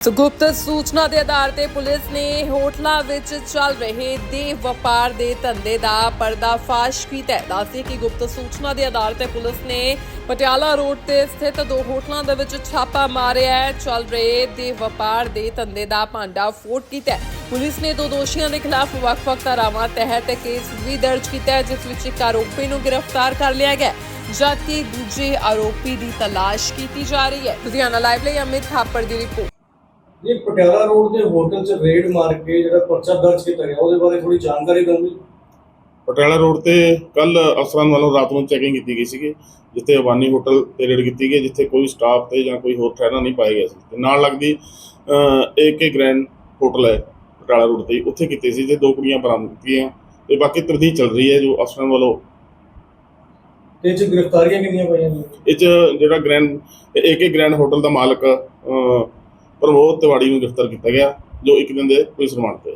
ਸੋ ਗੁਪਤ ਸੂਚਨਾ ਦੇ ਆਧਾਰ ਤੇ ਪੁਲਿਸ ਨੇ ਹੋਟਲਾਂ ਵਿੱਚ ਚੱਲ ਰਹੇ ਦੇ ਵਪਾਰ ਦੇ ਧੰਦੇ ਦਾ ਪਰਦਾਫਾਸ਼ ਕੀਤਾ ਹੈ। ਦੱਸਦੇ ਕਿ ਗੁਪਤ ਸੂਚਨਾ ਦੇ ਆਧਾਰ ਤੇ ਪੁਲਿਸ ਨੇ ਪਟਿਆਲਾ ਰੋਡ ਤੇ ਸਥਿਤ ਦੋ ਹੋਟਲਾਂ ਦੇ ਵਿੱਚ ਛਾਪਾ ਮਾਰਿਆ ਹੈ। ਚੱਲ ਰਹੇ ਦੇ ਵਪਾਰ ਦੇ ਧੰਦੇ ਦਾ ਭਾਂਡਾ ਫੋੜ ਕੀਤਾ ਹੈ। ਪੁਲਿਸ ਨੇ ਦੋ ਦੋਸ਼ੀਆਂ ਦੇ ਖਿਲਾਫ ਵੱਖ-ਵੱਖ ਧਾਰਾਵਾਂ ਤਹਿਤ ਕੇਸ ਵੀ ਦਰਜ ਕੀਤਾ ਹੈ, ਜਿਸ ਵਿੱਚ ਇੱਕ ਆਰੋਪੀ ਨੂੰ ਗ੍ਰਿਫਤਾਰ ਕਰ ਲਿਆ ਗਿਆ ਜਦਕਿ ਦੂਜੇ ਆਰੋਪੀ ਦੀ ਤਲਾਸ਼ ਕੀਤੀ ਜਾ ਰਹੀ ਹੈ। ਲੁਧਿਆਣਾ ਲਾਈਵ ਲਈ ਅਮਿਤ ਥਾਪੜ ਦੀ ਰਿਪੋਰਟ। ਇਹ ਪਟਿਆਲਾ ਰੋਡ ਦੇ ਹੋਟਲ 'ਚ ਰੇਡ ਮਾਰ ਕੇ ਜਿਹੜਾ ਪਰਚਾ ਦਰਜ ਕੀਤਾ ਗਿਆ ਉਹਦੇ ਬਾਰੇ ਥੋੜੀ ਜਾਣਕਾਰੀ ਦਿਓਗੇ ਪਟਿਆਲਾ ਰੋਡ ਤੇ ਕੱਲ ਅਫਸਰਾਂ ਵੱਲੋਂ ਰਾਤ ਨੂੰ ਚੈਕਿੰਗ ਕੀਤੀ ਗਈ ਸੀਗੀ ਜਿੱਥੇ ਅਬਾਨੀ ਹੋਟਲ ਤੇ ਰੇਡ ਕੀਤੀ ਗਈ ਜਿੱਥੇ ਕੋਈ ਸਟਾਫ ਤੇ ਜਾਂ ਕੋਈ ਹੋਰ ਠਹਿਰਾ ਨਹੀਂ ਪਾਇਆ ਗਿਆ ਸੀ। ਤੇ ਨਾਲ ਲੱਗਦੀ ਏਕੇ ਗ੍ਰੈਂਡ ਹੋਟਲ ਹੈ ਪਟਿਆਲਾ ਰੋਡ ਤੇ ਉੱਥੇ ਕੀਤੀ ਸੀ ਤੇ ਦੋ ਕੁੜੀਆਂ ਬਰਾਮਦ ਕੀਤੀਆਂ। ਤੇ ਬਾਕੀ ਤਰਦੀਦ ਚੱਲ ਰਹੀ ਹੈ ਜੋ ਅਫਸਰਾਂ ਵੱਲੋਂ। ਤੇ 'ਚ ਗ੍ਰਿਫਤਾਰੀਆਂ ਕਿੰਨੀਆਂ ਪਈਆਂ ਨੇ? ਇਹ 'ਚ ਜਿਹੜਾ ਗ੍ਰੈਂਡ ਏਕੇ ਗ੍ਰੈਂਡ ਹੋਟਲ ਦਾ ਮਾਲਕ ਪ੍ਰਮੋਦ ਤਿਵਾੜੀ ਨੂੰ ਗ੍ਰਿਫਤਾਰ ਕੀਤਾ ਗਿਆ ਜੋ ਇੱਕ ਦਿਨ ਦੇ ਪੁਲਿਸ ਰਿਮਾਂਡ ਤੇ